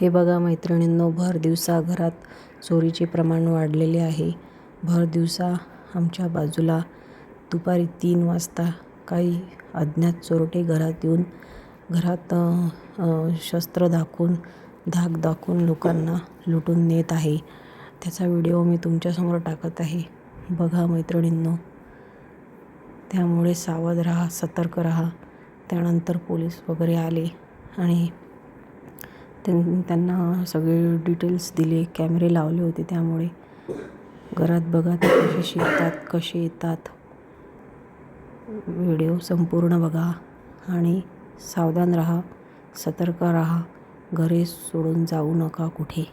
हे बघा मैत्रिणींनो भर दिवसा घरात चोरीचे प्रमाण वाढलेले आहे. भर दिवसा आमच्या बाजूला दुपारी तीन वाजता काही अज्ञात चोरटे घरात येऊन घरात शस्त्र दाखवून धाक दाखवून लोकांना लुटून नेत आहे. त्याचा व्हिडिओ मी तुमच्यासमोर टाकत आहे. बघा मैत्रिणींनो त्यामुळे सावध राहा सतर्क राहा. त्यानंतर पोलीस वगैरे आले आणि त्यां त्यांना सगळे डिटेल्स दिले कॅमेरे लावले होते त्यामुळे. घरात बघा ते कसे शिकतात कसे येतात. व्हिडिओ संपूर्ण बघा आणि सावधान राहा सतर्क राहा. घरे सोडून जाऊ नका कुठे.